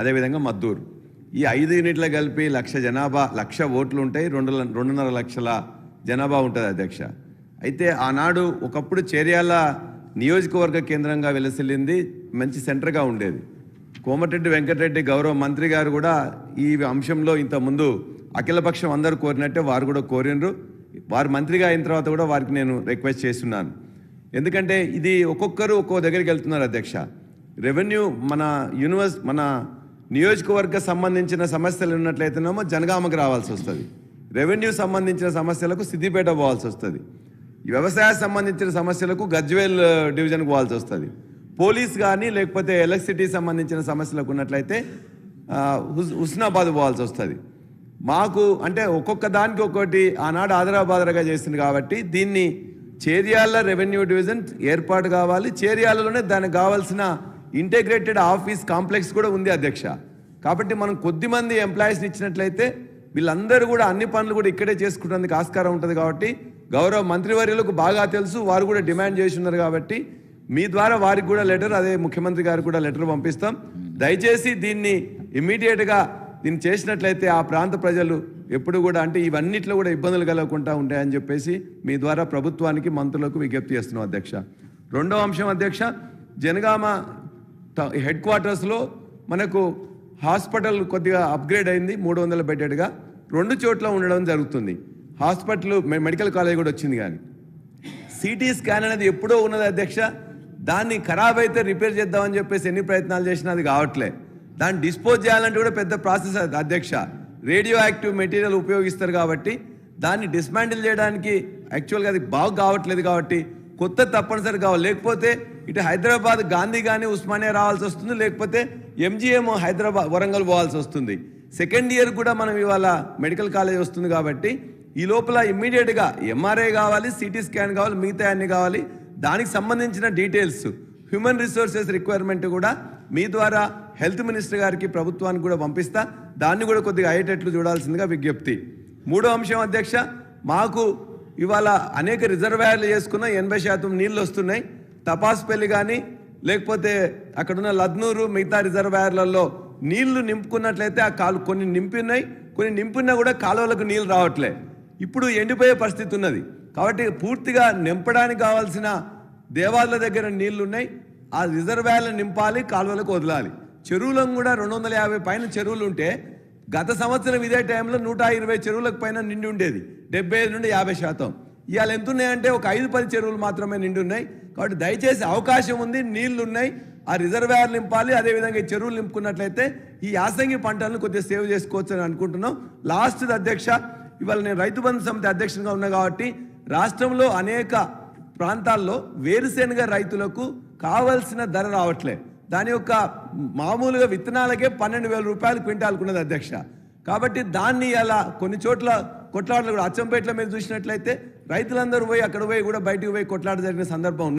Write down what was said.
అదేవిధంగా మద్దూరు. ఈ ఐదు యూనిట్లు కలిపి లక్ష జనాభా లక్ష ఓట్లు ఉంటాయి రెండు రెండున్నర లక్షల జనాభా ఉంటుంది అధ్యక్ష. అయితే ఆనాడు ఒకప్పుడు చేర్యాల నియోజకవర్గ కేంద్రంగా వెలసిల్లింది మంచి సెంటర్గా ఉండేది. కోమటిరెడ్డి వెంకటరెడ్డి గౌరవ మంత్రి గారు కూడా ఈ అంశంలో ఇంతకుముందు అఖిలపక్షం అందరూ కోరినట్టే వారు కూడా కోరినరు వారు మంత్రిగా అయిన తర్వాత కూడా వారికి నేను రిక్వెస్ట్ చేస్తున్నాను. ఎందుకంటే ఇది ఒక్కొక్కరు ఒక్కో దగ్గరికి వెళ్తున్నారు అధ్యక్ష. రెవెన్యూ మన యూనివర్స్ మన నియోజకవర్గ సంబంధించిన సమస్యలు ఉన్నట్లయితేనేమో జనగామకు రావాల్సి వస్తుంది. రెవెన్యూ సంబంధించిన సమస్యలకు సిద్దిపేట పోవాల్సి వస్తుంది. వ్యవసాయ సంబంధించిన సమస్యలకు గజ్వేల్ డివిజన్కు పోవాల్సి వస్తుంది. పోలీస్ కానీ లేకపోతే ఎలక్ట్రిసిటీ సంబంధించిన సమస్యలకు ఉన్నట్లయితే హుస్ హుస్నాబాద్ పోవాల్సి వస్తుంది. మాకు అంటే ఒక్కొక్క దానికి ఒక్కొక్కటి ఆనాడు ఆదరాబాదరగా చేసింది కాబట్టి దీన్ని చేర్యాల రెవెన్యూ డివిజన్ ఏర్పాటు కావాలి. చేర్యాలలోనే దానికి కావాల్సిన ఇంటిగ్రేటెడ్ ఆఫీస్ కాంప్లెక్స్ కూడా ఉంది అధ్యక్ష. కాబట్టి మనం కొద్దిమంది ఎంప్లాయీస్ని ఇచ్చినట్లయితే వీళ్ళందరూ కూడా అన్ని పనులు కూడా ఇక్కడే చేసుకుంటానికి ఆస్కారం ఉంటుంది కాబట్టి గౌరవ మంత్రివర్యులకు బాగా తెలుసు వారు కూడా డిమాండ్ చేసి ఉన్నారు కాబట్టి మీ ద్వారా వారికి కూడా లెటర్ అదే ముఖ్యమంత్రి గారు కూడా లెటర్ పంపిస్తాం. దయచేసి దీన్ని ఇమ్మీడియట్గా దీన్ని చేసినట్లయితే ఆ ప్రాంత ప్రజలు ఎప్పుడు కూడా అంటే ఇవన్నిట్లో కూడా ఇబ్బందులు కలగకుండా ఉంటాయని చెప్పేసి మీ ద్వారా ప్రభుత్వానికి మంత్రులకు విజ్ఞప్తి చేస్తున్నాం అధ్యక్ష. రెండో అంశం అధ్యక్ష జనగామ హెడ్ క్వార్టర్స్లో మనకు హాస్పిటల్ కొద్దిగా అప్గ్రేడ్ అయింది మూడు వందల బెడ్డెడ్గా రెండు చోట్ల ఉండడం జరుగుతుంది. హాస్పిటల్ మెడికల్ కాలేజ్ కూడా వచ్చింది కానీ. సిటీ స్కాన్ అనేది ఎప్పుడో ఉన్నది అధ్యక్ష. దాన్ని ఖరాబ్ అయితే రిపేర్ చేద్దామని చెప్పేసి ఎన్ని ప్రయత్నాలు చేసినా అది కావట్లే. దాన్ని డిస్పోజ్ చేయాలంటే కూడా పెద్ద ప్రాసెస్ అధ్యక్ష. రేడియో యాక్టివ్ మెటీరియల్ ఉపయోగిస్తారు కాబట్టి దాన్ని డిస్మాండిల్ చేయడానికి యాక్చువల్గా అది బాగు కావట్లేదు కాబట్టి కొత్త తప్పనిసరి కావాలి. లేకపోతే ఇటు హైదరాబాద్ గాంధీ కానీ ఉస్మానియా రావాల్సి వస్తుంది లేకపోతే ఎంజీఎం హైదరాబాద్ వరంగల్ పోవాల్సి వస్తుంది. సెకండ్ ఇయర్ కూడా మనం ఇవాళ మెడికల్ కాలేజ్ వస్తుంది కాబట్టి ఈ లోపల ఇమ్మీడియట్గా ఎంఆర్ఐ కావాలి సిటీ స్కాన్ కావాలి మిగతా అన్ని కావాలి. దానికి సంబంధించిన డీటెయిల్స్ హ్యూమన్ రిసోర్సెస్ రిక్వైర్మెంట్ కూడా మీ ద్వారా హెల్త్ మినిస్టర్ గారికి ప్రభుత్వానికి కూడా పంపిస్తా. దాన్ని కూడా కొద్దిగా అయ్యేటట్లు చూడాల్సిందిగా విజ్ఞప్తి. మూడో అంశం అధ్యక్ష మాకు ఇవాళ అనేక రిజర్వాయర్లు చేసుకున్న ఎనభై శాతం నీళ్ళు వస్తున్నాయి. తపాస్పల్లి కానీ లేకపోతే అక్కడున్న లద్నూరు మిగతా రిజర్వాయర్లలో నీళ్ళు నింపుకున్నట్లయితే ఆ కాలు కొన్ని నింపినాయి కొన్ని నింపినా కూడా కాలువలకు నీళ్ళు రావట్లే. ఇప్పుడు ఎండిపోయే పరిస్థితి ఉన్నది. కాబట్టి పూర్తిగా నింపడానికి కావాల్సిన దేవాలయ దగ్గర నీళ్ళు ఉన్నాయి ఆ రిజర్వాయర్లు నింపాలి కాలువలకు వదలాలి. చెరువులను కూడా రెండు వందల యాభై పైన చెరువులు ఉంటే గత సంవత్సరం ఇదే టైంలో నూట ఇరవై చెరువులకు పైన నిండి ఉండేది. డెబ్బై ఐదు నుండి యాభై శాతం. ఇవాళ ఎంత ఉన్నాయంటే ఒక ఐదు పది చెరువులు మాత్రమే నిండి ఉన్నాయి కాబట్టి దయచేసి అవకాశం ఉంది నీళ్ళు ఉన్నాయి ఆ రిజర్వాయర్ నింపాలి అదేవిధంగా ఈ చెరువులు నింపుకున్నట్లయితే ఈ యాసంగి పంటలను కొద్దిగా సేవ్ చేసుకోవచ్చు అని అనుకుంటున్నాం లాస్ట్ అధ్యక్ష ఇవాళ నేను రైతు బంధు సమితి అధ్యక్షునిగా ఉన్నా కాబట్టి రాష్ట్రంలో అనేక ప్రాంతాల్లో వేరుశెనగ రైతులకు కావలసిన ధర రావట్లే దాని యొక్క మామూలుగా విత్తనాలకే పన్నెండు వేల రూపాయలు క్వింటాలకున్నది అధ్యక్ష కాబట్టి దాన్ని అలా కొన్ని చోట్ల కొట్లాటలు కూడా అచ్చంపేటలో మీరు చూసినట్లయితే రైతులందరూ పోయి అక్కడ పోయి కూడా బయటకు పోయి కొట్లాట జరిగిన సందర్భం ఉంది.